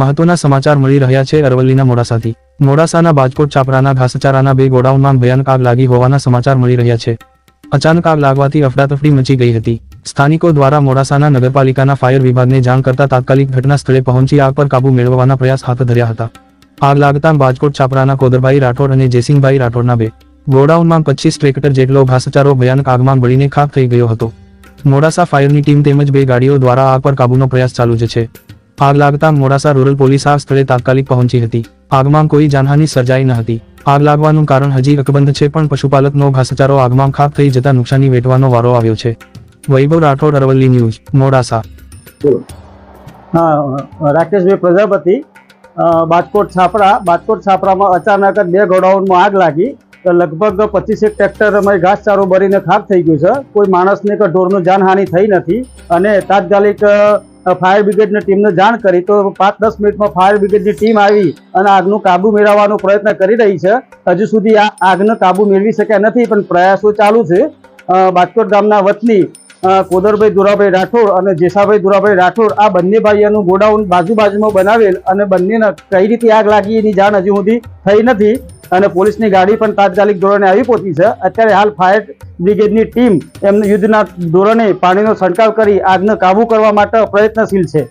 મહત્વના સમાચાર મળી રહ્યા છે અરવલ્લીના મોડાસાથી. મોડાસાના બાજકોટ છાપરાના ઘાસચારાના બે ગોડાઉનમાં ભયાનક આગ લાગી હોવાના સમાચાર મળી રહ્યા છે. અચાનક આગ લાગવાથી અફડાતફડી મચી ગઈ હતી. સ્થાનિકો દ્વારા મોડાસાના નગરપાલિકાના ફાયર વિભાગને જાણ કરતા તાત્કાલિક ઘટના સ્થળે પહોંચી આગ પર કાબુ મેળવવાના પ્રયાસ હાથ ધર્યા હતા. આગ લાગતા બાજકોટ છાપરાના કોદરભાઈ રાઠોડ અને જેસિંગભાઈ રાઠોડના બે ગોડાઉનમાં પચીસ ટ્રેક્ટર જેટલો ઘાસચારો ભયાનક આગમાં બળીને ખાક થઈ ગયો હતો. મોડાસા ફાયરની ટીમ તેમજ બે ગાડીઓ દ્વારા આગ પર કાબૂનો પ્રયાસ ચાલુ જ છે. આગ લાગતા મોડાસા રૂરલ પોલીસ આ સ્થળે તાત્કાલિક પહોંચી હતી. આગમાં કોઈ જાનહાની સર્જાઈ ન હતી. આગ લાગવાનું કારણ હજી અકબંધ છે પણ પશુપાલકનો ઘાસચારો આગમાં ખાક થઈ જતા નુકસાની વેઠવાનો વારો આવ્યો છે. વૈભવ રાઠોડ, અરવલ્લી ન્યૂઝ, મોડાસા. રાકેશભાઈ પ્રજાપતિ બાજકોટ છાપરા, બાજકોટ છાપરામાં અચાનક જ બે ગોડાઉનમાં આગ લાગી તો લગભગ પચીસેક ટ્રેક્ટરમાં ઘાસચારો ભરીને ખાક થઈ ગયું છે. કોઈ માણસને કે ઢોરનું જાનહાનિ થઈ નથી અને તાત્કાલિક ફાયર બ્રિગેડની ટીમને જાણ કરી તો પાંચ દસ મિનિટમાં ફાયર બ્રિગેડની ટીમ આવી અને આગનું કાબુ મેળવવાનો પ્રયત્ન કરી રહી છે. હજુ સુધી આ આગનો કાબુ મેળવી શક્યા નથી, પણ પ્રયાસો ચાલુ છે. બાટકોટ ગામના વતની કોદરભાઈ દુરાભાઈ રાઠોડ અને જેસાભાઈ દુરાભાઈ રાઠોડ આ બંને ભાઈઓનું ગોડાઉન બાજુ બાજુમાં બનાવેલ અને બંનેને કઈ રીતે આગ લાગી એની જાણ હજુ સુધી થઈ નથી. અને પોલીસની ગાડી પણ તાત્કાલિક ધોરણે આવી પહોંચી છે. અત્યારે હાલ ફાયર બ્રિગેડની ટીમ એમને યુદ્ધના ધોરણે પાણીનો છંટકાવ કરી આગને કાબુ કરવા માટે પ્રયત્નશીલ છે.